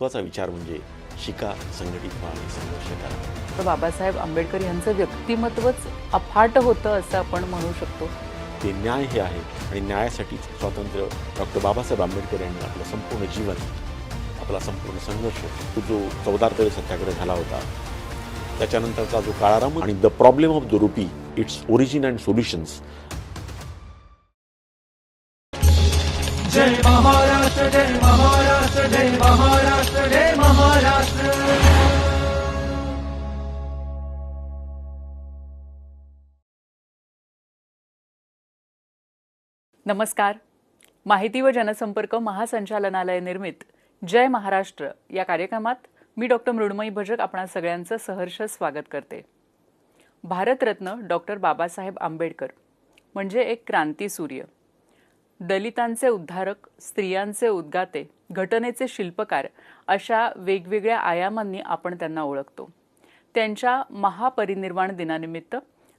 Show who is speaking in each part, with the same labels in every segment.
Speaker 1: महत्त्वाचा विचार म्हणजे शिका संघटित व्हा आणि संघर्ष करा.
Speaker 2: तर बाबासाहेब आंबेडकर यांचं व्यक्तिमत्वच अफाट होतं असं आपण म्हणू शकतो.
Speaker 1: ते न्याय हे आहे आणि न्यायासाठीच स्वातंत्र्य डॉक्टर बाबासाहेब आंबेडकर यांनी आपलं संपूर्ण जीवन आपला संपूर्ण संघर्ष तो जो चौदार सत्याग्रह झाला होता त्याच्यानंतरचा जो काळाराम आणि the problem of the rupee its origin and solutions
Speaker 3: जय महाराष्ट्र जय महाराष्ट्र. जय महाराष्ट्र जय महाराष्ट्र.
Speaker 2: नमस्कार. माहिती व जनसंपर्क महासंचालनालय निर्मित जय महाराष्ट्र या कार्यक्रमात मी डॉक्टर मृण्मयी भजक आपणा सगळ्यांचं सहर्ष स्वागत करते. भारतरत्न डॉक्टर बाबासाहेब आंबेडकर म्हणजे एक क्रांतीसूर्य दलितांचे उद्धारक स्त्रियांचे उद्गाते घटनेचे शिल्पकार अशा वेगवेगळ्या आयामांनी आपण त्यांना ओळखतो. त्यांच्या महापरिनिर्वाण दिनानिमित्त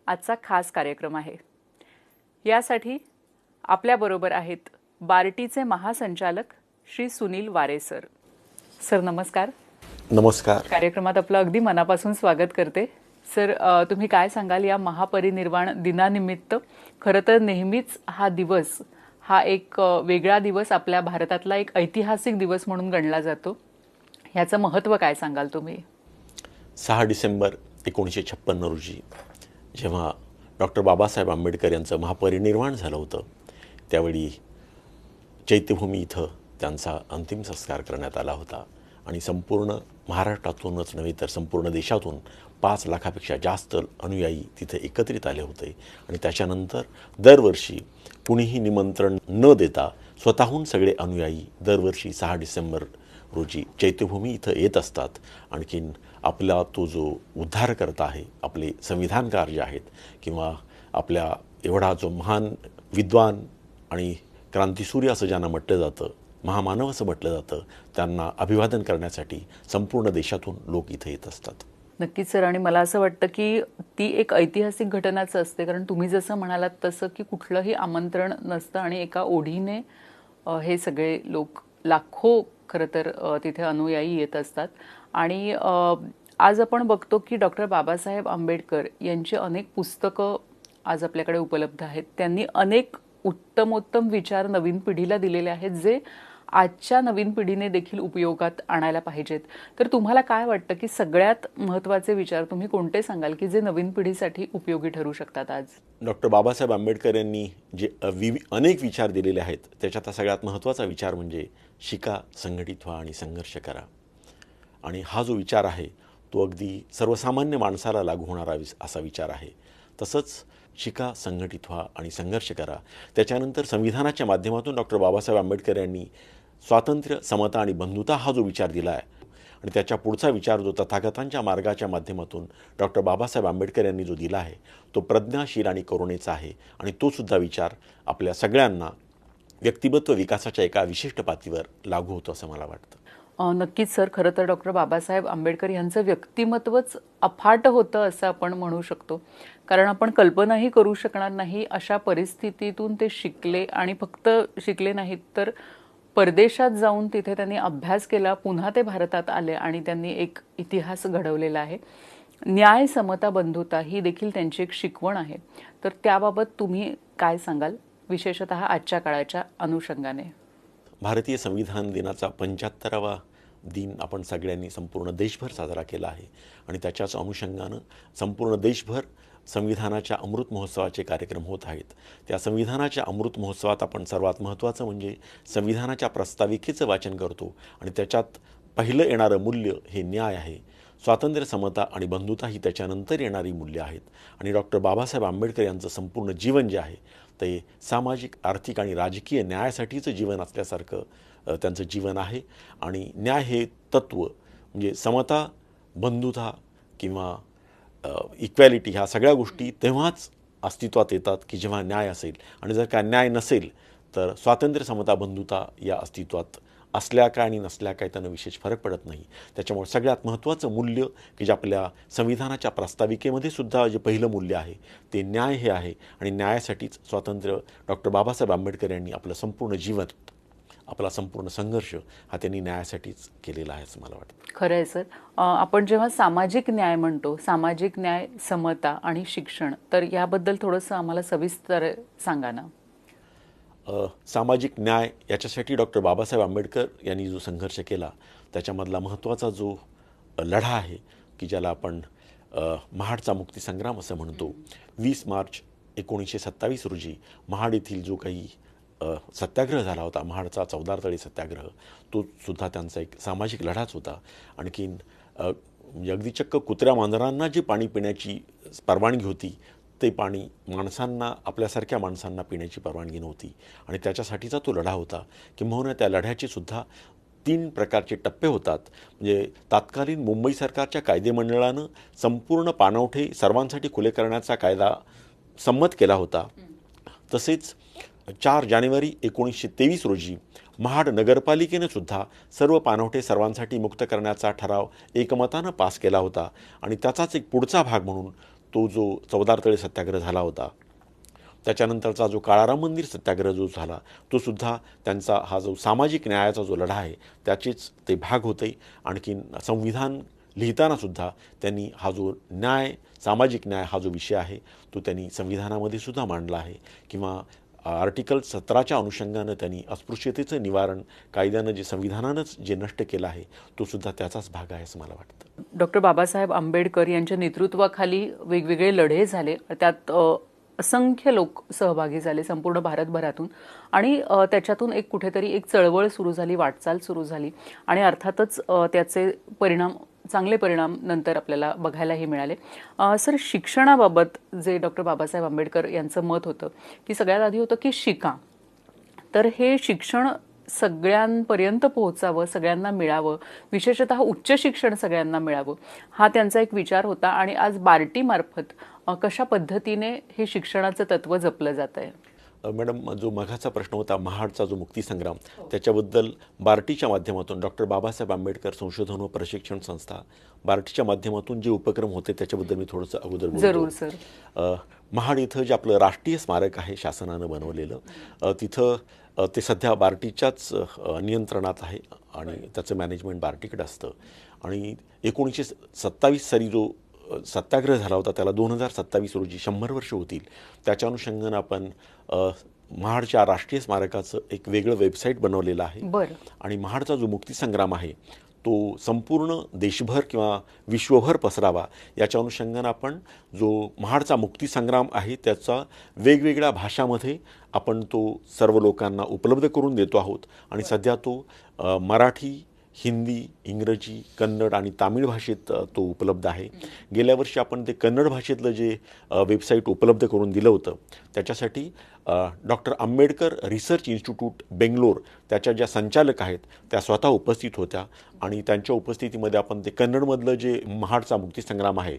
Speaker 2: आजचा खास कार्यक्रम आहे. यासाठी आपल्याबरोबर आहेत बार्टीचे महासंचालक श्री सुनील वारे सर. सर नमस्कार.
Speaker 1: नमस्कार.
Speaker 2: कार्यक्रमात आपलं अगदी मनापासून स्वागत करते. सर तुम्ही काय सांगाल या महापरिनिर्वाण दिनानिमित्त? खरं तर नेहमीच हा दिवस हा एक वेगळा दिवस आपल्या भारतातला एक ऐतिहासिक दिवस म्हणून गणला जातो. ह्याचं महत्त्व काय सांगाल तुम्ही?
Speaker 1: सहा डिसेंबर एकोणीसशे छप्पन्न रोजी जेव्हा डॉक्टर बाबासाहेब आंबेडकर यांचं महापरिनिर्वाण झालं होतं त्यावेळी चैत्यभूमी इथं त्यांचा अंतिम संस्कार करण्यात आला होता. आणि संपूर्ण महाराष्ट्रातूनच नव्हे तर संपूर्ण देशातून पाच लाखापेक्षा जास्त अनुयायी तिथे एकत्रित आले होते. आणि त्याच्यानंतर दरवर्षी कुणीही निमंत्रण न देता स्वतःहून सगळे अनुयायी दरवर्षी सहा डिसेंबर रोजी चैत्यभूमी इथं येत असतात. आणखीन आपला तो जो उद्धारकर्ता आहे आपले संविधानकार जे आहेत किंवा आपल्या एवढा जो महान विद्वान आणि क्रांतिसूर्य असं ज्यांना म्हटलं जातं महामानव असं म्हटलं जातं त्यांना अभिवादन करण्यासाठी संपूर्ण देशातून लोक इथं येत असतात.
Speaker 2: नक्कीच सर. आणि मला असं वाटतं की ती एक ऐतिहासिक घटनाच असते. कारण तुम्ही जसं म्हणालात तसं की कुठलंही आमंत्रण नसतं आणि एका ओढीने हे सगळे लोक लाखो खरं तर तिथे अनुयायी येत असतात. आणि आज आपण बघतो की डॉक्टर बाबासाहेब आंबेडकर यांची अनेक पुस्तकं आज आपल्याकडे उपलब्ध आहेत. त्यांनी अनेक उत्तमोत्तम विचार नवीन पिढीला दिलेले आहेत जे आजच्या नवीन पिढीने देखील उपयोगात आणायला पाहिजेत. तर तुम्हाला काय वाटतं की सगळ्यात महत्त्वाचे विचार तुम्ही कोणते सांगाल की जे नवीन पिढीसाठी उपयोगी ठरू शकतात आज?
Speaker 1: डॉक्टर बाबासाहेब आंबेडकर यांनी जे अनेक विचार दिलेले आहेत त्याच्यात सगळ्यात महत्त्वाचा विचार म्हणजे शिका संघटित व्हा आणि संघर्ष करा. आणि हा जो विचार आहे तो अगदी सर्वसामान्य माणसाला लागू होणारा असा विचार आहे. तसंच शिका संघटित व्हा आणि संघर्ष करा. त्याच्यानंतर संविधानाच्या माध्यमातून डॉक्टर बाबासाहेब आंबेडकर यांनी स्वातंत्र्य समता आणि बंधुता हा जो विचार दिला आहे आणि त्याच्या पुढचा विचार जो तथागतांच्या मार्गाच्या माध्यमातून डॉक्टर बाबासाहेब आंबेडकर यांनी जो दिला आहे तो प्रज्ञाशील आणि करुणेचा आहे आणि तोसुद्धा विचार आपल्या सगळ्यांना व्यक्तिमत्व विकासाच्या एका विशिष्ट पातळीवर लागू होतो असं मला वाटतं.
Speaker 2: नक्कीच सर. खरं तर डॉक्टर बाबासाहेब आंबेडकर यांचं व्यक्तिमत्वच अफाट होतं असं आपण म्हणू शकतो. कारण आपण कल्पनाही करू शकणार नाही अशा परिस्थितीतून ते शिकले आणि फक्त शिकले नाहीत तर परदेशात जाऊन तिथे त्यांनी अभ्यास केला पुन्हा ते भारतात आले आणि त्यांनी एक इतिहास घडवलेला आहे. न्याय समता बंधुता ही देखील त्यांची एक शिकवण आहे. तर त्याबाबत तुम्ही काय सांगाल? विशेषतः आजच्या काळाच्या अनुषंगाने.
Speaker 1: भारतीय संविधान दिनाचा पंच्याहत्तरावा दिन आपण सगळ्यांनी संपूर्ण देशभर साजरा केला आहे. आणि त्याच्याच अनुषंगानं संपूर्ण देशभर संविधानाच्या अमृत महोत्सवाचे कार्यक्रम होत आहेत. त्या संविधानाच्या अमृत महोत्सवात आपण सर्वात महत्त्वाचं म्हणजे संविधानाच्या प्रस्ताविकेचं वाचन करतो. आणि त्याच्यात पहिलं येणारं मूल्य हे न्याय आहे. स्वातंत्र्य समता आणि बंधुता ही त्याच्यानंतर येणारी मूल्य आहेत. आणि डॉक्टर बाबासाहेब आंबेडकर यांचं संपूर्ण जीवन जे आहे ते सामाजिक आर्थिक आणि राजकीय न्यायासाठीचं जीवन असल्यासारखं त्यांचं जीवन आहे. आणि न्याय हे तत्त्व म्हणजे समता बंधुता किंवा इक्वॅलिटी ह्या सगळ्या गोष्टी तेव्हाच अस्तित्वात येतात की जेव्हा न्याय असेल. आणि जर का न्याय नसेल तर स्वातंत्र्य समता बंधुता या अस्तित्वात असल्या काय आणि नसल्या काय त्यांना विशेष फरक पडत नाही. त्याच्यामुळे सगळ्यात महत्त्वाचं मूल्य की जे आपल्या संविधानाच्या प्रस्ताविकेमध्ये सुद्धा जे पहिलं मूल्य आहे ते न्याय हे आहे. आणि न्यायासाठीच स्वातंत्र्य डॉक्टर बाबासाहेब आंबेडकर यांनी आपलं संपूर्ण जीवन आपला संपूर्ण संघर्ष हा त्यांनी न्यायासाठीच केलेला आहे असं मला वाटतं.
Speaker 2: खरं आहे सर. आपण जेव्हा सामाजिक न्याय म्हणतो सामाजिक न्याय समता आणि शिक्षण तर याबद्दल थोडंसं आम्हाला सविस्तर सांगा ना.
Speaker 1: सामाजिक न्याय याच्यासाठी डॉक्टर बाबासाहेब आंबेडकर यांनी जो संघर्ष केला त्याच्यामधला महत्त्वाचा जो लढा आहे की ज्याला आपण महाडचा मुक्तीसंग्राम असं म्हणतो वीस मार्च एकोणीसशे सत्तावीस रोजी महाड येथील जो काही सत्याग्रह झाला होता. महाडचा चौदार तळी सत्याग्रह. तो सुद्धा त्यांचा एक सामाजिक लढाच होता. आणखीन अ, म्हणजे अगदी चक्क कुत्र्या मांजरांना जी पाणी पिण्याची परवानगी होती ते पाणी माणसांना आपल्यासारख्या माणसांना पिण्याची परवानगी नव्हती. आणि त्याच्यासाठीचा तो लढा होता. किंबहुना त्या लढ्याचे सुद्धा तीन प्रकारचे टप्पे होतात. म्हणजे तात्कालीन मुंबई सरकारच्या कायदेमंडळानं संपूर्ण पाणवठे सर्वांसाठी खुले करण्याचा कायदा संमत केला होता. तसेच चार जानेवारी एकोणीसशे तेवीस रोजी महाड नगरपालिकेने सुद्धा सर्व पाणवठे सर्वांसाठी मुक्त करण्याचा ठराव एकमतानं पास केला होता आणि त्याचाच एक पुढचा भाग म्हणून तो जो चौदार तळे सत्याग्रह झाला होता. त्याच्यानंतरचा जो काळाराम मंदिर सत्याग्रह जो झाला तो सुद्धा त्यांचा हा जो सामाजिक न्यायाचा जो लढा आहे त्याचेच ते भाग होते. आणखीन संविधान लिहितानासुद्धा त्यांनी हा जो न्याय सामाजिक न्याय हा जो विषय आहे तो त्यांनी संविधानामध्ये सुद्धा मांडला आहे. किंवा आर्टिकल सतराच्या अनुषंगानं त्यांनी अस्पृश्यतेचं निवारण कायद्यानं जे संविधानानंच जे नष्ट केलं आहे तो सुद्धा त्याचाच भाग आहे असं मला वाटतं.
Speaker 2: डॉक्टर बाबासाहेब आंबेडकर यांच्या नेतृत्वाखाली वेगवेगळे लढे झाले. त्यात असंख्य लोक सहभागी झाले संपूर्ण भारतभरातून. आणि त्याच्यातून एक कुठेतरी एक चळवळ सुरू झाली वाटचाल सुरू झाली. आणि अर्थातच त्याचे परिणाम चांगले परिणाम नंतर आपल्याला बघायलाही मिळाले. सर शिक्षणाबाबत जे डॉक्टर बाबासाहेब आंबेडकर यांचं मत होतं की सगळ्यात आधी होतं की शिका. तर हे शिक्षण सगळ्यांपर्यंत पोहोचावं सगळ्यांना मिळावं विशेषतः उच्च शिक्षण सगळ्यांना मिळावं हा त्यांचा एक विचार होता आणि आज बार्टीमार्फत कशा पद्धतीने हे शिक्षणाचं तत्व जपलं जात आहे
Speaker 1: मॅडम जो मघाचा प्रश्न होता महाडचा जो मुक्तीसंग्राम त्याच्याबद्दल बार्टीच्या माध्यमातून डॉक्टर बाबासाहेब आंबेडकर संशोधन व प्रशिक्षण संस्था बार्टीच्या माध्यमातून जे उपक्रम होते त्याच्याबद्दल मी थोडंसं अगोदर.
Speaker 2: जरूर, सर.
Speaker 1: महाड इथं जे आपलं राष्ट्रीय स्मारक आहे शासनानं बनवलेलं तिथं ते सध्या बार्टीच्याच नियंत्रणात आहे आणि त्याचं मॅनेजमेंट बार्टीकडे असतं. आणि एकोणीसशे सत्तावीस साली जो सत्याग्रह झाला होता त्याला दोन हजार सत्तावीस रोजी शंभर वर्ष होतील. त्याच्या अनुषंगानं आपण महाडच्या राष्ट्रीय स्मारकाचं एक वेगळं वेबसाईट बनवलेलं आहे.
Speaker 2: बरं.
Speaker 1: आणि महाडचा जो मुक्तीसंग्राम आहे तो संपूर्ण देशभर किंवा विश्वभर पसरावा याच्या अनुषंगानं आपण जो महाडचा मुक्तीसंग्राम आहे त्याचा वेगवेगळ्या भाषामध्ये आपण तो सर्व लोकांना उपलब्ध करून देतो आहोत. आणि सध्या तो मराठी हिंदी इंग्रजी कन्नड आणि तामिळ भाषेत तो उपलब्ध आहे. गेल्या वर्षी आपण ते कन्नड भाषेतलं जे वेबसाईट उपलब्ध करून दिलं होतं त्याच्यासाठी doctor Ambedkar research institute Bangalore त्याच्या ज्या संचालक आहेत त्या स्वतः उपस्थित होत्या आणि त्यांच्या उपस्थितीमध्ये आपण ते कन्नडमधलं जे महाडचा मुक्तीसंग्राम आहे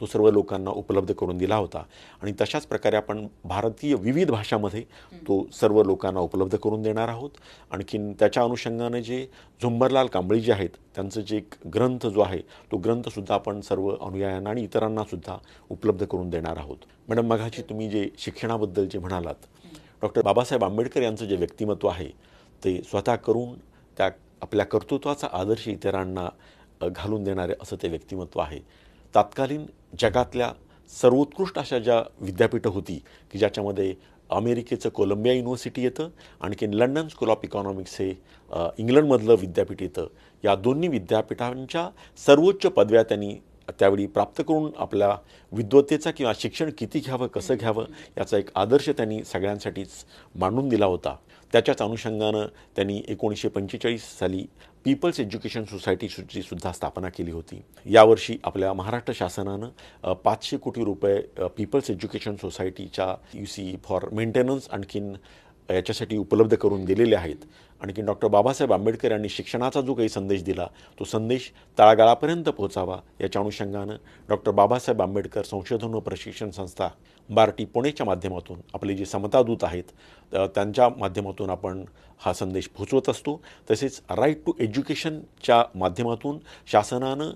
Speaker 1: तो सर्व लोकांना उपलब्ध करून दिला होता. आणि तशाच प्रकारे आपण भारतीय विविध भाषामध्ये तो सर्व लोकांना उपलब्ध करून देणार आहोत. आणखीन त्याच्या अनुषंगाने जे झुंबरलाल कांबळी जे आहेत त्यांचं जे एक ग्रंथ जो आहे तो ग्रंथसुद्धा आपण सर्व अनुयायांना आणि इतरांना सुद्धा उपलब्ध करून देणार आहोत. मॅडम मघाची तुम्ही जे शिक्षणाबद्दल जे म्हणालात डॉक्टर बाबासाहेब आंबेडकर यांचं जे व्यक्तिमत्व आहे ते स्वतः करून त्या आपल्या कर्तृत्वाचा आदर्श इतरांना घालून देणारे असं ते व्यक्तिमत्व आहे. तत्कालीन जगातल्या सर्वोत्कृष्ट अशा ज्या विद्यापीठं होती की ज्याच्यामध्ये अमेरिकेचं कोलंबिया युनिव्हर्सिटी येतं आणखीन लंडन स्कूल ऑफ इकॉनॉमिक्स हे इंग्लंडमधलं विद्यापीठ येतं. या दोन्ही विद्यापीठांच्या सर्वोच्च पदव्या त्यांनी त्यावेळी प्राप्त करून आपल्या विद्वत्तेचा किंवा शिक्षण किती घ्यावं कसं घ्यावं याचा एक आदर्श त्यांनी सगळ्यांसाठीच मांडून दिला होता. त्याच्याच अनुषंगानं त्यांनी एकोणीसशे पंचेचाळीस साली पीपल्स एज्युकेशन सोसायटीची सुद्धा स्थापना केली होती. यावर्षी आपल्या महाराष्ट्र शासनानं पाचशे कोटी रुपये पीपल्स एज्युकेशन सोसायटीच्या यू सी फॉर मेंटेनन्स आणखीन याच्यासाठी उपलब्ध करून दिलेले आहेत. आणखी डॉक्टर बाबासाहेब आंबेडकर यांनी शिक्षणाचा जो काही संदेश दिला तो संदेश तळागाळापर्यंत पोहोचावा याच्या अनुषंगानं डॉक्टर बाबासाहेब आंबेडकर संशोधन व प्रशिक्षण संस्था बार्टी पुणेच्या माध्यमातून आपले जे समतादूत आहेत त्यांच्या माध्यमातून आपण हा संदेश पोहोचवत असतो. तसेच राईट टू एज्युकेशनच्या माध्यमातून शासनानं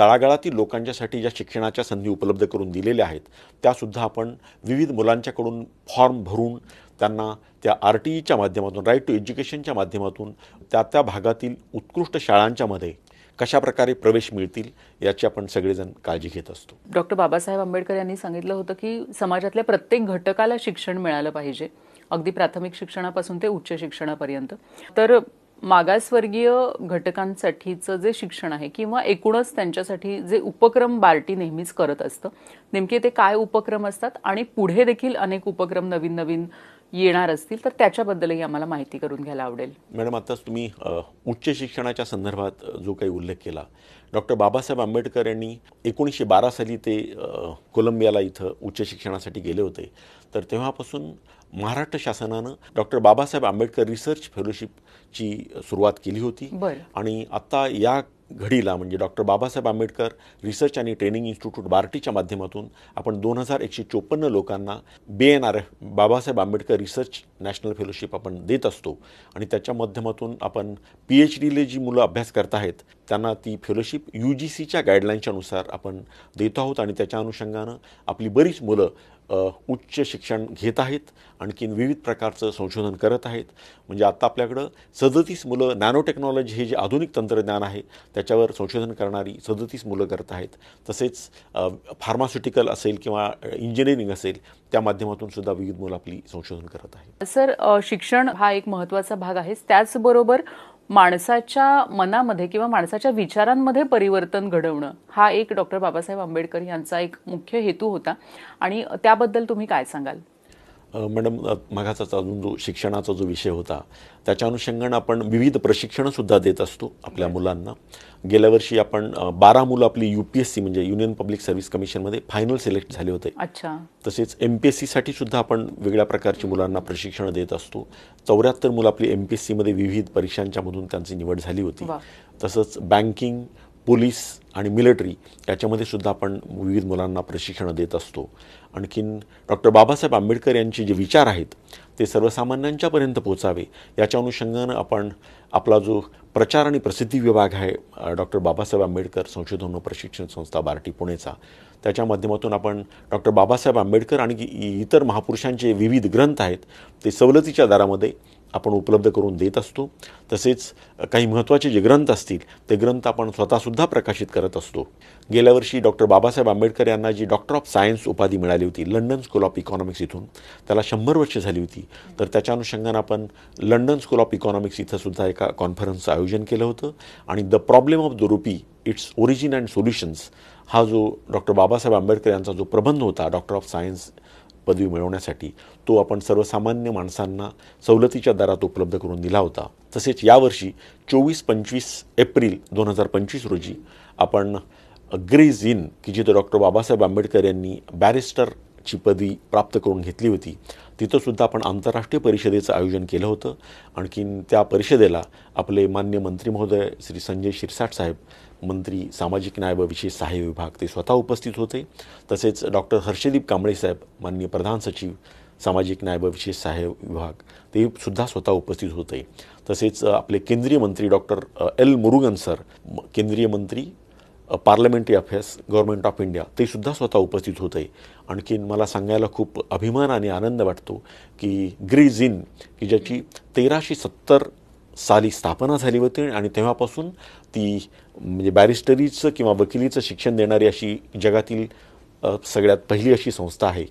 Speaker 1: तळागाळातील लोकांच्यासाठी ज्या शिक्षणाच्या संधी उपलब्ध करून दिलेल्या आहेत त्यासुद्धा आपण विविध मुलांच्याकडून फॉर्म भरून त्यांना त्या आर टी ईच्या माध्यमातून राईट टू एज्युकेशनच्या माध्यमातून त्या त्या भागातील उत्कृष्ट शाळांच्यामध्ये कशा प्रकारे प्रवेश मिळतील याची आपण सगळेजण काळजी घेत असतो.
Speaker 2: डॉक्टर बाबासाहेब आंबेडकर यांनी सांगितलं होतं की समाजातल्या प्रत्येक घटकाला शिक्षण मिळालं पाहिजे. अगदी प्राथमिक शिक्षणापासून ते उच्च शिक्षणापर्यंत. तर मागासवर्गीय घटकांसाठीचं जे शिक्षण आहे किंवा एकूणच त्यांच्यासाठी जे उपक्रम बार्टी नेहमीच करत असतं नेमके ते काय उपक्रम असतात आणि पुढे देखील अनेक उपक्रम नवीन नवीन येणार असतील तर त्याच्याबद्दलही आम्हाला माहिती करून घ्यायला आवडेल.
Speaker 1: मॅडम आताच तुम्ही उच्च शिक्षणाच्या संदर्भात जो काही उल्लेख केला डॉक्टर बाबासाहेब आंबेडकर यांनी एकोणीसशे बारा साली ते कोलंबियाला इथं उच्च शिक्षणासाठी गेले होते. तर तेव्हापासून महाराष्ट्र शासनानं डॉक्टर बाबासाहेब आंबेडकर रिसर्च फेलोशिपची सुरुवात केली होती. आणि आत्ता या घडीला म्हणजे डॉक्टर बाबासाहेब आंबेडकर रिसर्च आणि ट्रेनिंग इन्स्टिट्यूट बार्टीच्या माध्यमातून आपण दोन हजार एकशे चोपन्न लोकांना B N R F Babasaheb Ambedkar research national fellowship आपण देत असतो. आणि त्याच्या माध्यमातून आपण पी एच डीले जी मुलं अभ्यास करत आहेत त्यांना ती फेलोशिप यू जी सीच्या गाईडलाईनच्यानुसार आपण देत आहोत. आणि त्याच्या अनुषंगानं आपली बरीच मुलं उच्च शिक्षण घेत आहेत आणखीन विविध प्रकारचं संशोधन करत आहेत. म्हणजे आत्ता आपल्याकडं सदतीस मुलं नॅनो टेक्नॉलॉजी हे जे आधुनिक तंत्रज्ञान आहे त्याच्यावर संशोधन करणारी सदतीस मुलं करत आहेत. तसेच फार्मास्युटिकल असेल किंवा इंजिनिअरिंग असेल त्या माध्यमातून सुद्धा विविध मुलं आपली संशोधन करत आहेत.
Speaker 2: सर शिक्षण हा एक महत्त्वाचा भाग आहे त्याचबरोबर माणसाच्या मनामध्ये किंवा माणसाच्या विचारांमध्ये परिवर्तन घडवणं हा एक डॉक्टर बाबासाहेब आंबेडकर यांचा एक मुख्य हेतू होता. आणि त्याबद्दल तुम्ही काय सांगाल?
Speaker 1: मॅडम अ, मगाचाच अजून जो शिक्षणाचा जो विषय होता त्याच्या अनुषंगानं आपण विविध प्रशिक्षणंसुद्धा देत असतो आपल्या मुलांना. गेल्या वर्षी आपण बारा मुलं आपली यू पी एस सी म्हणजे युनियन पब्लिक सर्व्हिस कमिशनमध्ये फायनल सिलेक्ट झाले होते.
Speaker 2: अच्छा.
Speaker 1: तसेच एम पी एस सीसाठी सुद्धा आपण वेगळ्या प्रकारची मुलांना प्रशिक्षण देत असतो. चौऱ्याहत्तर मुलं आपली एम पी एस सीमध्ये विविध परीक्षांच्या मधून त्यांची निवड झाली होती. तसंच बँकिंग पोलीस आणि मिलिटरी याच्यामध्ये सुद्धा आपण विविध मुलांना प्रशिक्षण देत असतो. आणखीन डॉक्टर बाबासाहेब आंबेडकर यांचे जे विचार आहेत ते सर्वसामान्यांच्यापर्यंत पोचावे. याच्या अनुषंगानं आपण आपला जो प्रचार आणि प्रसिद्धी विभाग आहे डॉक्टर बाबासाहेब आंबेडकर संशोधन व प्रशिक्षण संस्था बार्टी पुणेचा त्याच्या माध्यमातून आपण डॉक्टर बाबासाहेब आंबेडकर आणि इ- इतर महापुरुषांचे विविध ग्रंथ आहेत ते सवलतीच्या दरामध्ये आपण उपलब्ध करून देत असतो. तसेच काही महत्त्वाचे जे ग्रंथ असतील ते ग्रंथ आपण स्वतःसुद्धा प्रकाशित करत असतो. गेल्या वर्षी डॉक्टर बाबासाहेब आंबेडकर यांना जी डॉक्टर ऑफ सायन्स उपाधी मिळाली होती लंडन स्कूल ऑफ इकॉनॉमिक्स इथून त्याला शंभर वर्ष झाली होती. तर त्याच्या अनुषंगानं आपण लंडन स्कूल ऑफ इकॉनॉमिक्स इथंसुद्धा एका कॉन्फरन्सचं आयोजन केलं होतं. आणि the problem of the rupee its origin and solutions हा जो डॉक्टर बाबासाहेब आंबेडकर यांचा जो प्रबंध होता डॉक्टर ऑफ सायन्स पदवी मिळवण्यासाठी तो आपण सर्वसामान्य माणसांना सवलतीच्या दरात उपलब्ध करून दिला होता. तसेच यावर्षी चोवीस पंचवीस एप्रिल दोन हजार पंचवीस रोजी आपण ग्रेज इन की जिथं डॉक्टर बाबासाहेब आंबेडकर यांनी बॅरिस्टरची पदवी प्राप्त करून घेतली होती तिथंसुद्धा आपण आंतरराष्ट्रीय परिषदेचं आयोजन केलं होतं. आणखीन त्या परिषदेला आपले मान्य मंत्री महोदय श्री संजय शिरसाट साहेब मंत्री सामाजिक न्याय व विशेष सहाय्य विभाग ते स्वतः उपस्थित होते. तसेच डॉक्टर हर्षदीप कांबळे साहेब माननीय प्रधान सचिव सामाजिक न्याय व विशेष सहाय्य विभाग ते सुद्धा स्वतः उपस्थित होते. तसेच आपले केंद्रीय मंत्री डॉक्टर एल. मुरुगन सर केंद्रीय मंत्री parliamentary affairs government of India ते सुद्धा स्वतः उपस्थित होते. आणखीन मला सांगायला खूप अभिमान आणि आनंद वाटतो की ग्रीज इन की ज्याची तेराशे सत्तर साली स्थापना झाली होती आणि तेव्हापासून ती म्हणजे बॅरिस्टरीचं किंवा वकिलीचं शिक्षण देणारी अशी जगातील सगळ्यात पहिली अशी संस्था आहे.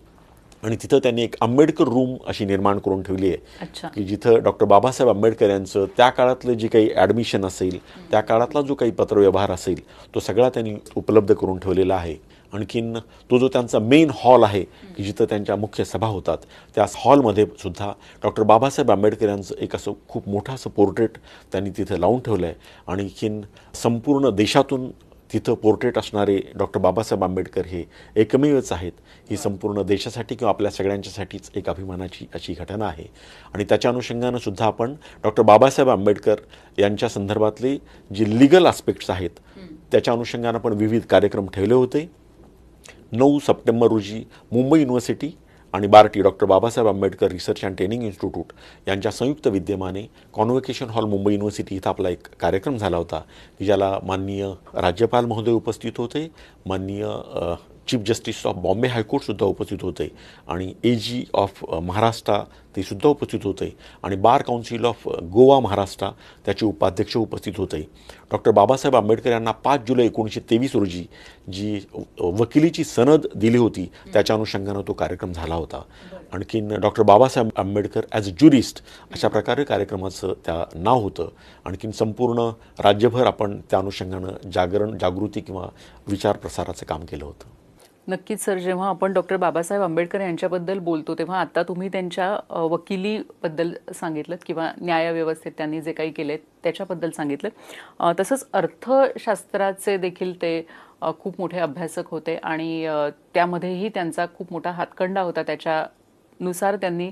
Speaker 1: आणि तिथं त्यांनी एक आंबेडकर रूम अशी निर्माण करून ठेवली आहे. की जिथं डॉक्टर बाबासाहेब आंबेडकर यांचं त्या काळातलं जे काही ॲडमिशन असेल त्या काळातला जो काही पत्रव्यवहार असेल तो सगळा त्यांनी उपलब्ध करून ठेवलेला आहे. आणखीन तो जो त्यांचा मेन हॉल आहे की जिथं त्यांच्या मुख्य सभा होतात त्या हॉलमध्ये सुद्धा डॉक्टर बाबासाहेब आंबेडकर यांचं एक असं खूप मोठं असं पोर्ट्रेट त्यांनी तिथं लावून ठेवलं आहे आणखीन संपूर्ण देशातून तिथं पोर्ट्रेट असणारे डॉक्टर बाबासाहेब आंबेडकर हे एकमेवच आहेत. ही संपूर्ण देशासाठी किंवा आपल्या सगळ्यांच्यासाठीच एक अभिमानाची अशी घटना आहे. आणि त्याच्या अनुषंगानं सुद्धा आपण डॉक्टर बाबासाहेब आंबेडकर यांच्या संदर्भातले जे लिगल आस्पेक्ट्स आहेत त्याच्या अनुषंगानं आपण विविध कार्यक्रम ठेवले होते. नऊ सप्टेंबर रोजी मुंबई युनिव्हर्सिटी आणि BARTI doctor Babasaheb Ambedkar research and training institute यांच्या संयुक्त विद्यमाने कॉन्व्होकेशन हॉल मुंबई युनिव्हर्सिटी इथं आपला एक कार्यक्रम झाला होता की ज्याला माननीय राज्यपाल महोदय उपस्थित होते माननीय चीफ जस्टिस ऑफ बॉम्बे हायकोर्टसुद्धा उपस्थित होते. आणि ए जी ऑफ महाराष्ट्र ते सुद्धा उपस्थित होते. आणि bar council of Goa Maharashtra त्याचे उपाध्यक्ष उपस्थित होते. डॉक्टर बाबासाहेब आंबेडकर यांना पाच जुलै एकोणीसशे तेवीस रोजी जी वकिलीची सनद दिली होती त्याच्या अनुषंगानं तो कार्यक्रम झाला होता. आणखीन doctor Babasaheb Ambedkar as a jurist अशा प्रकारे कार्यक्रमाचं त्या नाव होतं. आणखीन संपूर्ण राज्यभर आपण त्या अनुषंगानं जागरण जागृती किंवा विचार प्रसाराचं काम केलं होतं.
Speaker 2: नक्कीच सर जेव्हा आपण डॉक्टर बाबासाहेब आंबेडकर यांच्याबद्दल बोलतो तेव्हा आता तुम्ही त्यांच्या वकिलीबद्दल सांगितलं किंवा न्यायव्यवस्थेत त्यांनी जे काही केले त्याच्याबद्दल सांगितलं तसंच अर्थशास्त्राचे देखील ते खूप मोठे अभ्यासक होते आणि त्यामध्येही त्यांचा खूप मोठा हातखंडा होता. त्याच्यानुसार त्यांनी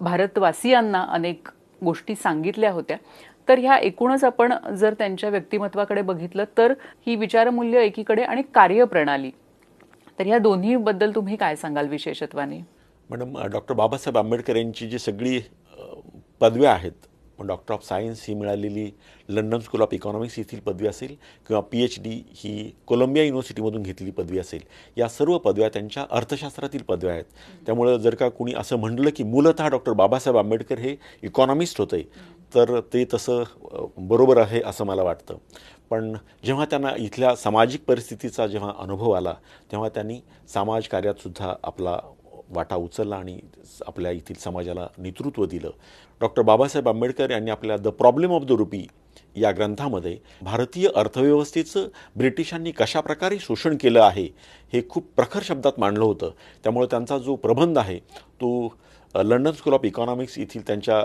Speaker 2: भारतवासियांना अनेक गोष्टी सांगितल्या होत्या. तर ह्या एकूणच आपण जर त्यांच्या व्यक्तिमत्वाकडे बघितलं तर ही विचारमूल्य एकीकडे आणि कार्यप्रणाली. तर या दोन्हीबद्दल तुम्ही काय सांगाल विशेषत्वाने?
Speaker 1: मॅडम डॉक्टर बाबासाहेब आंबेडकर यांची जी सगळी पदव्या आहेत डॉक्टर ऑफ सायन्स ही मिळालेली लंडन स्कूल ऑफ इकॉनॉमिक्स येथील पदवी असेल किंवा पी एच डी ही कोलंबिया युनिव्हर्सिटीमधून घेतलेली पदवी असेल या सर्व पदव्या त्यांच्या अर्थशास्त्रातील पदव्या आहेत. त्यामुळं जर का कुणी असं म्हणलं की मूलतः डॉक्टर बाबासाहेब आंबेडकर हे इकॉनॉमिस्ट होते तर ते तसं बरोबर आहे असं मला वाटतं. पण जेव्हा त्यांना इथल्या सामाजिक परिस्थितीचा जेव्हा अनुभव आला तेव्हा त्यांनी समाज कार्यातसुद्धा आपला वाटा उचलला आणि आपल्या येथील समाजाला नेतृत्व दिलं. डॉक्टर बाबासाहेब आंबेडकर यांनी आपल्या the problem of the rupee या ग्रंथामध्ये भारतीय अर्थव्यवस्थेचं ब्रिटिशांनी कशाप्रकारे शोषण केलं आहे हे खूप प्रखर शब्दात मांडलं होतं. त्यामुळे त्यांचा जो प्रबंध आहे तो लंडन स्कूल ऑफ इकॉनॉमिक्स येथील त्यांच्या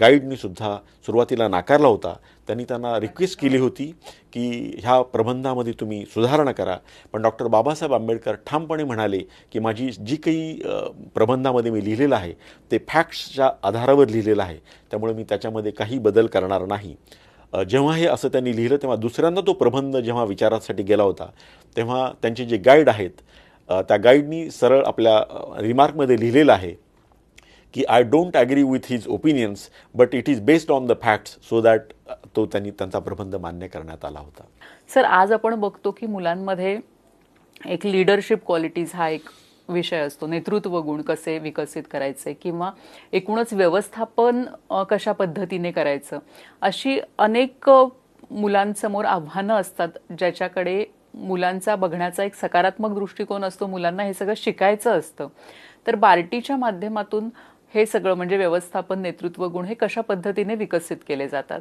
Speaker 1: गाईडनीसुद्धा सुरुवातीला नाकारला होता. त्यांनी त्यांना रिक्वेस्ट केली होती की ह्या प्रबंधामध्ये तुम्ही सुधारणा करा. पण डॉक्टर बाबासाहेब आंबेडकर ठामपणे म्हणाले की माझी जी काही प्रबंधामध्ये मी लिहिलेलं आहे ते फॅक्ट्सच्या आधारावर लिहिलेलं आहे. त्यामुळे मी त्याच्यामध्ये काही बदल करणार नाही. जेव्हा हे असं त्यांनी लिहिलं तेव्हा दुसऱ्यांदा तो प्रबंध जेव्हा विचारासाठी गेला होता तेव्हा त्यांचे जे गाईड आहेत त्या गाईडनी सरळ आपल्या रिमार्कमध्ये लिहिलेलं आहे. की I don't agree with his opinions but it is based on the facts so that तो त्यांनी त्यांचा प्रबंध मान्य करण्यात आला होता.
Speaker 2: सर आज आपण बघतो की मुलांमध्ये एक लिडरशिप क्वालिटीज हा एक विषय असतो. नेतृत्व गुण कसे विकसित करायचे किंवा एकूणच व्यवस्थापन कशा पद्धतीने करायचं? अशी अनेक मुलांसमोर आव्हानं असतात ज्याच्याकडे मुलांचा बघण्याचा एक सकारात्मक दृष्टिकोन असतो मुलांना हे सगळं शिकायचं असतं. तर बार्टीच्या माध्यमातून हे सगळं म्हणजे व्यवस्थापन नेतृत्व गुण हे कशा पद्धतीने विकसित केले जातात?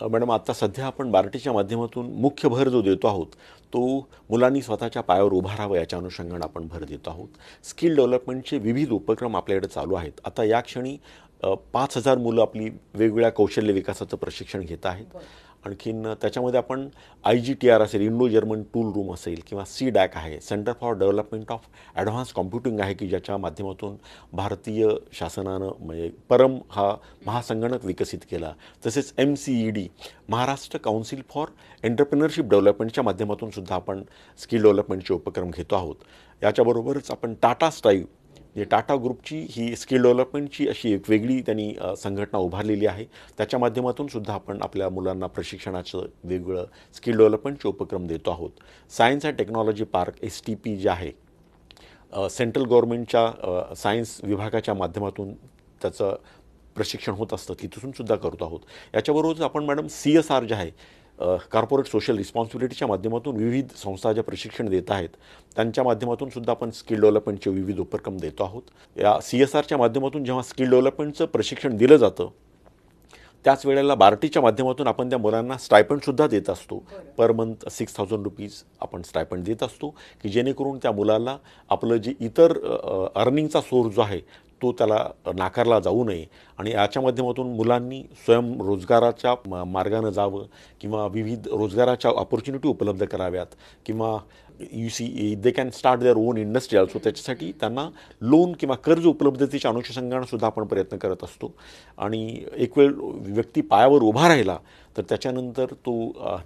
Speaker 1: मॅडम आता सध्या आपण बार्टीच्या माध्यमातून मुख्य भर जो देतो आहोत तो मुलांनी स्वतःच्या पायावर उभा राहावं याच्या अनुषंगानं आपण भर देतो आहोत. स्किल डेव्हलपमेंटचे विविध उपक्रम आपल्याकडे चालू आहेत. आता या क्षणी पाच हजार मुलं आपली वेगवेगळ्या कौशल्य विकासाचं प्रशिक्षण घेत आहेत. आणखीन त्याच्यामध्ये आपण आय जी टी आर असेल इंडो जर्मन टूल रूम असेल किंवा सी डॅक आहे centre for development of advance computing आहे की ज्याच्या माध्यमातून भारतीय शासनानं म्हणजे परम हा महासंगणक विकसित केला. तसेच M C E D Maharashtra council for entrepreneurship डेव्हलपमेंटच्या माध्यमातून सुद्धा आपण स्किल डेव्हलपमेंटचे उपक्रम घेतो आहोत. याच्याबरोबरच आपण टाटा स्ट्राईव्ह जे टाटा ग्रुपची ही स्किल डेव्हलपमेंटची अशी एक वेगळी त्यांनी संघटना उभारलेली आहे. त्याच्या माध्यमातून सुद्धा आपण आपल्या मुलांना प्रशिक्षणाचं वेगवेगळं स्किल डेव्हलपमेंटचे उपक्रम देतो आहोत. Science and technology park S T P जे आहे सेंट्रल गव्हर्नमेंटच्या सायन्स विभागाच्या माध्यमातून त्याचं प्रशिक्षण होत असतं. तिथून सुद्धा करतो आहोत. याच्याबरोबरच आपण madam C S R J आहे कॉर्पोरेट सोशल रिस्पॉन्सिबिलिटीच्या माध्यमातून विविध संस्था ज्या प्रशिक्षण देत आहेत त्यांच्या माध्यमातून सुद्धा आपण स्किल डेव्हलपमेंटचे विविध उपक्रम देतो आहोत. या सी एस आरच्या माध्यमातून जेव्हा स्किल डेव्हलपमेंटचं प्रशिक्षण दिलं जातं त्याच वेळेला बार्टीच्या माध्यमातून आपण त्या मुलांना स्टायपंडसुद्धा देत असतो. Per month six thousand rupees आपण स्टायपंड देत असतो की जेणेकरून त्या मुलाला आपलं जे इतर अर्निंगचा सोर्स जो आहे तो त्याला नाकारला जाऊ नये. आणि याच्या माध्यमातून मुलांनी स्वयंरोजगाराच्या मार्गानं जावं किंवा विविध रोजगाराच्या ऑपॉर्च्युनिटी उपलब्ध कराव्यात किंवा you see they can start their own industry also त्याच्यासाठी त्यांना लोन किंवा कर्ज उपलब्धतेच्या अनुषंगानं सुद्धा आपण प्रयत्न करत असतो. आणि एक वेळ व्यक्ती पायावर उभा राहिला तर त्याच्यानंतर तो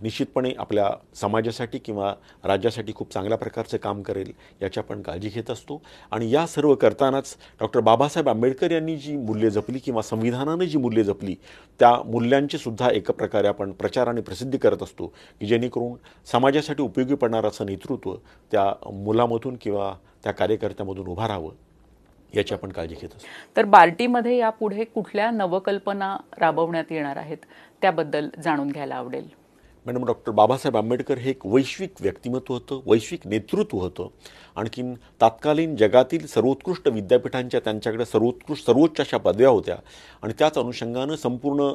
Speaker 1: निश्चितपणे आपल्या समाजासाठी किंवा राज्यासाठी खूप चांगल्या प्रकारचं काम करेल याची आपण काळजी घेत असतो. आणि या सर्व करतानाच डॉक्टर बाबासाहेब आंबेडकर यांनी जी मूल्ये जपली किंवा संविधानानं जी मूल्ये जपली त्या मूल्यांची सुद्धा एका प्रकारे आपण प्रचार आणि प्रसिद्धी करत असतो की जेणेकरून समाजासाठी उपयोगी पडणारं असं नेतृत्व त्या मुलामधून किंवा त्या कार्यकर्त्यामधून उभा राहावं. याची आपण काळजी घेत असतो.
Speaker 2: तर बार्टीमध्ये यापुढे कुठल्या नवकल्पना राबवण्यात येणार आहेत त्याबद्दल जाणून घ्यायला आवडेल.
Speaker 1: मॅडम डॉक्टर बाबासाहेब आंबेडकर हे एक वैश्विक व्यक्तिमत्व होतं वैश्विक नेतृत्व होतं. आणखीन तत्कालीन जगातील सर्वोत्कृष्ट विद्यापीठांच्या त्यांच्याकडे सर्वोत्कृष्ट सर्वोच्च अशा पदव्या होत्या. आणि त्याच अनुषंगानं संपूर्ण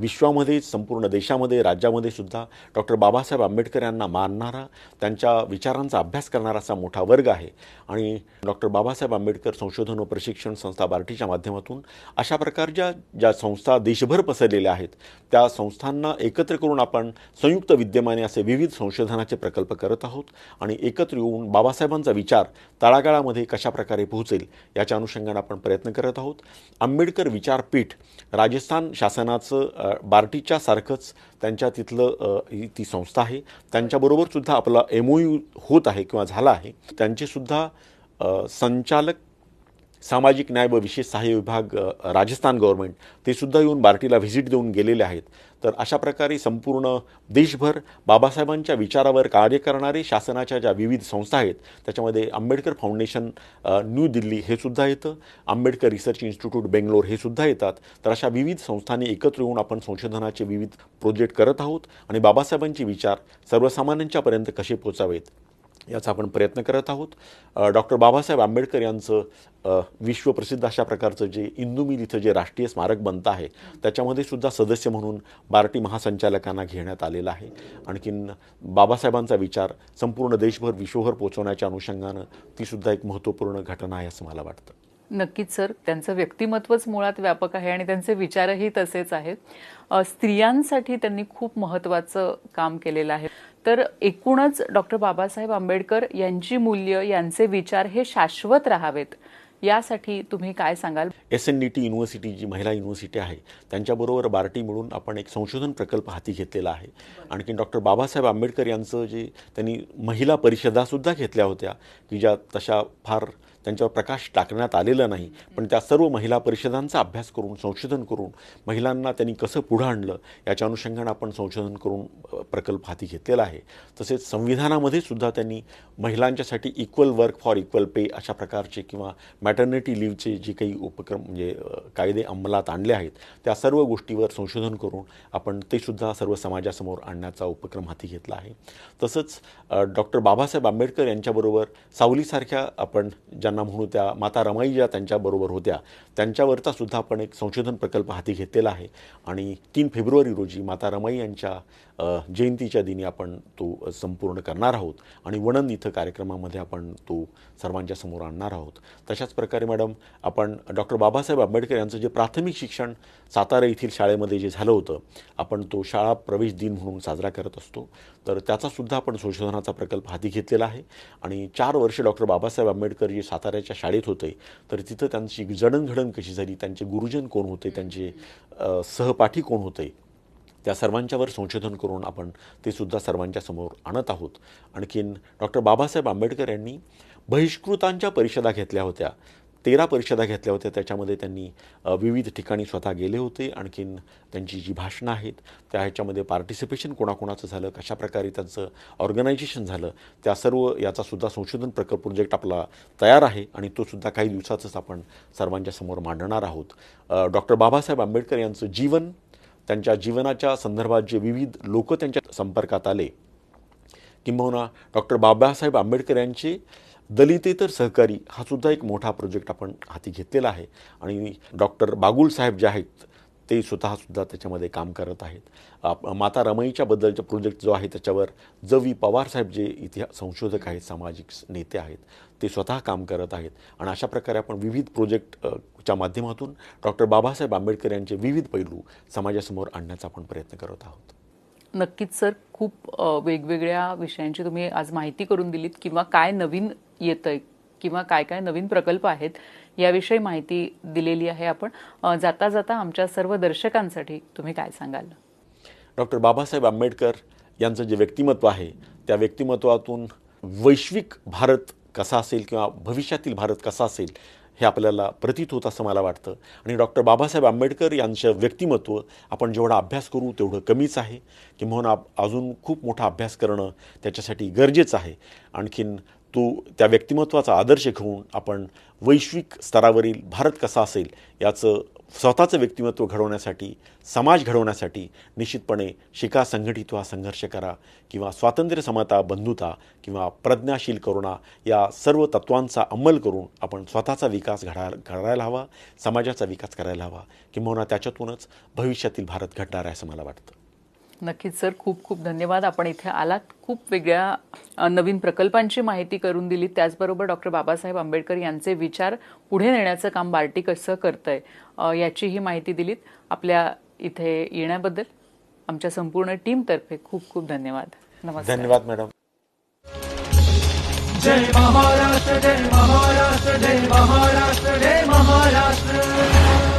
Speaker 1: विश्वामध्ये संपूर्ण देशामध्ये राज्यामध्ये सुद्धा डॉक्टर बाबासाहेब आंबेडकर यांना मानणारा त्यांच्या विचारांचा अभ्यास करणारा असा मोठा वर्ग आहे. आणि डॉक्टर बाबासाहेब आंबेडकर संशोधन व प्रशिक्षण संस्था बार्टीच्या माध्यमातून अशा प्रकारच्या ज्या संस्था देशभर पसरलेल्या आहेत त्या संस्थांना एकत्र करून आपण संयुक्त विद्यमाने असे विविध संशोधनाचे प्रकल्प करत आहोत. आणि एकत्र येऊन बाबासाहेबांचा विचार तळागाळामध्ये कशा प्रकारे पोहोचेल याच्या अनुषंगाने आपण प्रयत्न करत आहोत. आंबेडकर विचारपीठ राजस्थान शासनाचं बार्टीच्या सारखंच त्यांच्या तिथलं ही ती संस्था आहे. त्यांच्याबरोबरसुद्धा आपला एम ओ यू होत आहे किंवा झाला आहे. त्यांचेसुद्धा संचालक सामाजिक न्याय व विशेष सहाय्य विभाग राजस्थान गव्हर्नमेंट ते सुद्धा येऊन बार्टीला व्हिजिट देऊन गेलेले आहेत. तर अशा प्रकारे संपूर्ण देशभर बाबासाहेबांच्या विचारावर कार्य करणारे शासनाच्या ज्या विविध संस्था आहेत त्याच्यामध्ये आंबेडकर फाउंडेशन न्यू दिल्ली हे सुद्धा येतं. आंबेडकर रिसर्च इन्स्टिट्यूट बेंगलोर हे सुद्धा येतात. तर अशा विविध संस्थांनी एकत्र येऊन आपण संशोधनाचे विविध प्रोजेक्ट करत आहोत आणि बाबासाहेबांचे विचार सर्वसामान्यांच्यापर्यंत कसे पोचावेत याचा आपण प्रयत्न करत आहोत. डॉक्टर बाबासाहेब आंबेडकर यांचं विश्वप्रसिद्ध अशा प्रकारचं जे इंदुमिल इथं जे राष्ट्रीय स्मारक बनतं आहे त्याच्यामध्ये सुद्धा सदस्य म्हणून बार्टी महासंचालकांना घेण्यात आलेलं आहे. आणखीन बाबासाहेबांचा विचार संपूर्ण देशभर विश्वभर पोचवण्याच्या अनुषंगानं ती सुद्धा एक महत्त्वपूर्ण घटना आहे असं मला वाटतं.
Speaker 2: नक्कीच सर. त्यांचं व्यक्तिमत्वच मुळात व्यापक आहे आणि त्यांचे विचारही तसेच आहेत. स्त्रियांसाठी त्यांनी खूप महत्त्वाचं काम केलेलं आहे. तर एकूणच डॉक्टर बाबासाहेब आंबेडकर यांची मूल्य यांचे विचार हे शाश्वत राहावेत. यासाठी तुम्ही काय सांगाल?
Speaker 1: S N D T university जी महिला युनिव्हर्सिटी आहे त्यांच्याबरोबर बार्टी मिळून आपण एक संशोधन प्रकल्प हाती घेतलेला आहे. आणखी डॉक्टर बाबासाहेब आंबेडकर यांचं जे त्यांनी महिला परिषदासुद्धा घेतल्या होत्या की ज्या तशा फार त्यांच्यावर प्रकाश टाकण्यात आलेला नाही. पण त्या सर्व महिला परिषदांचा अभ्यास करून संशोधन करून महिलांना त्यांनी कसं पुढं आणलं याच्या अनुषंगानं आपण संशोधन करून प्रकल्प हाती घेतलेला आहे. तसेच संविधानामध्ये सुद्धा त्यांनी महिलांच्यासाठी equal work for equal pay अशा प्रकारचे किंवा मॅटर्निटी लिव्हचे जे काही उपक्रम म्हणजे कायदे अंमलात आणले आहेत त्या सर्व गोष्टीवर संशोधन करून आपण ते सुद्धा सर्व समाजासमोर आणण्याचा उपक्रम हाती घेतला आहे. तसंच डॉक्टर बाबासाहेब आंबेडकर यांच्याबरोबर सावलीसारख्या आपण ज्या ज्यांना म्हणू त्या माता रमाई ज्या त्यांच्याबरोबर होत्या त्यांच्यावरचा सुद्धा आपण एक संशोधन प्रकल्प हाती घेतलेला आहे. आणि तीन फेब्रुवारी रोजी माता रमाई यांच्या जयंतीच्या दिनी आपण तो संपूर्ण करणार आहोत. आणि वणन इथं कार्यक्रमामध्ये आपण तो सर्वांच्या समोर आणणार आहोत. तशाच प्रकारे मॅडम आपण डॉक्टर बाबासाहेब आंबेडकर यांचं जे प्राथमिक शिक्षण सातारा येथील शाळेमध्ये जे झालं होतं आपण तो शाळा प्रवेश दिन म्हणून साजरा करत असतो. तर त्याचासुद्धा आपण संशोधनाचा प्रकल्प हाती घेतलेला आहे. आणि चार वर्ष डॉक्टर बाबासाहेब आंबेडकर जे साताऱ्याच्या शाळेत होते तर तिथं त्यांची जडणघडण कशी झाली त्यांचे गुरुजन कोण होते त्यांचे सहपाठी कोण होते त्या सर्वांच्यावर संशोधन करून आपण ते सुद्धा सर्वांच्या समोर आणत आहोत. आणखीन डॉक्टर बाबासाहेब आंबेडकर यांनी बहिष्कृतांच्या परिषदा घेतल्या होत्या. तेरा परिषदा घेतल्या होत्या. त्याच्यामध्ये त्यांनी विविध ठिकाणी स्वतः गेले होते. आणखीन त्यांची जी भाषणं आहेत त्या ह्याच्यामध्ये पार्टिसिपेशन कोणाकोणाचं झालं कशा प्रकारे त्यांचं ऑर्गनायझेशन झालं त्या सर्व याचासुद्धा संशोधन प्रकल्प प्रोजेक्ट आपला तयार आहे आणि तो सुद्धा काही दिवसातच आपण सर्वांच्या समोर मांडणार आहोत. डॉक्टर बाबासाहेब आंबेडकर यांचं जीवन त्यांच्या जीवनाच्या संदर्भात जे विविध लोक त्यांच्या संपर्कात आले किंबहुना डॉक्टर बाबासाहेब आंबेडकर यांचे दलितेतर सहकारी हा सुद्धा एक मोठा प्रोजेक्ट आपण हाती घेतलेला आहे. आणि डॉक्टर बागुल साहेब जे आहेत ते स्वतःसुद्धा त्याच्यामध्ये काम करत आहेत. आप- माता रमाईच्या बद्दलचा प्रोजेक्ट जो आहे त्याच्यावर ज वी पवार साहेब जे इतिहास संशोधक आहेत सामाजिक नेते आहेत ते स्वतः काम करत आहेत. आणि अशा प्रकारे आपण विविध प्रोजेक्ट च्या माध्यमातून डॉक्टर बाबासाहेब आंबेडकर यांचे विविध पैलू समाजासमोर आणण्याचा आपण प्रयत्न करत आहोत.
Speaker 2: नक्कीच सर खूप वेगवेगळ्या विषयांची तुम्ही आज माहिती करून दिलीत किंवा काय नवीन येतंय किंवा काय काय नवीन प्रकल्प आहेत याविषयी माहिती दिलेली आहे आपण. जाता जाता आमच्या सर्व दर्शकांसाठी तुम्ही काय सांगाल?
Speaker 1: डॉक्टर बाबासाहेब आंबेडकर यांचं जे व्यक्तिमत्व आहे त्या व्यक्तिमत्वातून वैश्विक भारत कसा असेल किंवा भविष्यातील भारत कसा असेल हे आपल्याला प्रतीत होत असं मला वाटतं. आणि डॉक्टर बाबासाहेब आंबेडकर यांचं व्यक्तिमत्व आपण जेवढा अभ्यास करू तेवढं कमीच आहे. किंवा अजून खूप मोठा अभ्यास करणं त्याच्यासाठी गरजेचं आहे. आणखीन तो त्या व्यक्तिमत्वाचा आदर्श घेऊन आपण वैश्विक स्तरावरील भारत कसा असेल याचं स्वतःचं व्यक्तिमत्व घडवण्यासाठी समाज घडवण्यासाठी निश्चितपणे शिका संघटित व्हा संघर्ष करा किंवा स्वातंत्र्य समता बंधुता किंवा प्रज्ञाशील करुणा या सर्व तत्वांचा अंमल करून आपण स्वतःचा विकास घडा घडायला हवा समाजाचा विकास करायला हवा. किंबहुना त्याच्यातूनच भविष्यातील भारत घडणार आहे असं मला वाटतं.
Speaker 2: नक्कीच सर. खूप खूप धन्यवाद. आपण इथे आलात. खूप वेगळ्या नवीन प्रकल्पांची माहिती करून दिली. त्याचबरोबर डॉक्टर बाबासाहेब आंबेडकर यांचे विचार पुढे नेण्याचं काम बार्टी कसं करतंय याचीही माहिती दिलीत. आपल्या इथे येण्याबद्दल आमच्या संपूर्ण टीमतर्फे खूप खूप धन्यवाद. नमस्कार.
Speaker 1: धन्यवाद मॅडम.
Speaker 3: जय महाराष्ट्र जय महाराष्ट्र जय महाराष्ट्र जय महाराष्ट्र.